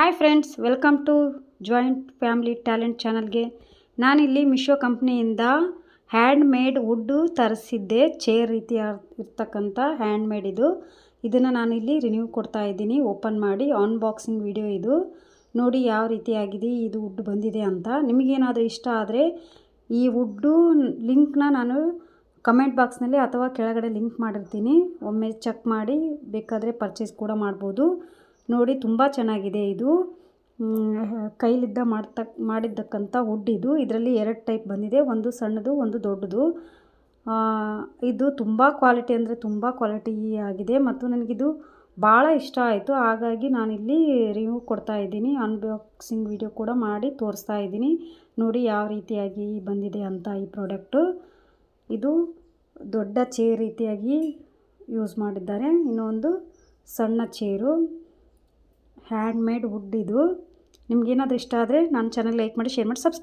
Hi friends welcome to joint family talent ಚಾನಲ್ಗೆ ನಾನಿಲ್ಲಿ ಮಿಶೋ ಕಂಪ್ನಿಯಿಂದ ಹ್ಯಾಂಡ್ ಮೇಡ್ ವುಡ್ಡು ತರಿಸಿದ್ದೆ ಚೇರ್ ರೀತಿ ಇರ್ತಕ್ಕಂಥ ಹ್ಯಾಂಡ್ ಮೇಡ್ ಇದು. ಇದನ್ನು ನಾನಿಲ್ಲಿ ರಿನ್ಯೂ ಕೊಡ್ತಾ ಇದ್ದೀನಿ ಓಪನ್ ಮಾಡಿ ಅನ್ಬಾಕ್ಸಿಂಗ್ ವಿಡಿಯೋ ಇದು. ನೋಡಿ ಯಾವ ರೀತಿಯಾಗಿದೆ ಇದು ವುಡ್ ಬಂದಿದೆ ಅಂತ. ನಿಮಗೇನಾದರೂ ಇಷ್ಟ ಆದರೆ ಈ ವುಡ್ಡು ಲಿಂಕ್ನ ನಾನು ಕಮೆಂಟ್ ಬಾಕ್ಸ್ನಲ್ಲಿ ಅಥವಾ ಕೆಳಗಡೆ ಲಿಂಕ್ ಮಾಡಿರ್ತೀನಿ. ಒಮ್ಮೆ ಚೆಕ್ ಮಾಡಿ, ಬೇಕಾದರೆ ಪರ್ಚೇಸ್ ಕೂಡ ಮಾಡ್ಬೋದು. ನೋಡಿ ತುಂಬ ಚೆನ್ನಾಗಿದೆ ಇದು. ಕೈಲಿದ್ದ ಮಾಡ್ತಕ್ ಮಾಡಿದ್ದಕ್ಕಂಥ ವುಡ್ ಇದು. ಇದರಲ್ಲಿ ಎರಡು ಟೈಪ್ ಬಂದಿದೆ. ಒಂದು ಸಣ್ಣದು, ಒಂದು ದೊಡ್ಡದು. ಇದು ತುಂಬ ಕ್ವಾಲಿಟಿ ಅಂದರೆ ತುಂಬ ಕ್ವಾಲಿಟಿ ಆಗಿದೆ ಮತ್ತು ನನಗಿದು ಭಾಳ ಇಷ್ಟ ಆಯಿತು. ಹಾಗಾಗಿ ನಾನಿಲ್ಲಿ ರಿವ್ಯೂ ಕೊಡ್ತಾ ಇದ್ದೀನಿ. ಅನ್ಬಾಕ್ಸಿಂಗ್ ವಿಡಿಯೋ ಕೂಡ ಮಾಡಿ ತೋರಿಸ್ತಾ ಇದ್ದೀನಿ. ನೋಡಿ ಯಾವ ರೀತಿಯಾಗಿ ಬಂದಿದೆ ಅಂತ ಈ ಪ್ರಾಡಕ್ಟು ಇದು ದೊಡ್ಡ ಚೇರ್ ರೀತಿಯಾಗಿ ಯೂಸ್ ಮಾಡಿದ್ದಾರೆ. ಇನ್ನೊಂದು ಸಣ್ಣ ಚೇರು ಹ್ಯಾಂಡ್ ಮೇಡ್ ವುಡ್ ಇದು ನಿಮ್ಗೇನಾದರೂ ಇಷ್ಟ ಆದರೆ ನನ್ನ ಚಾನಲ್ ಲೈಕ್ ಮಾಡಿ ಶೇರ್ ಮಾಡಿ ಸಬ್ಸ್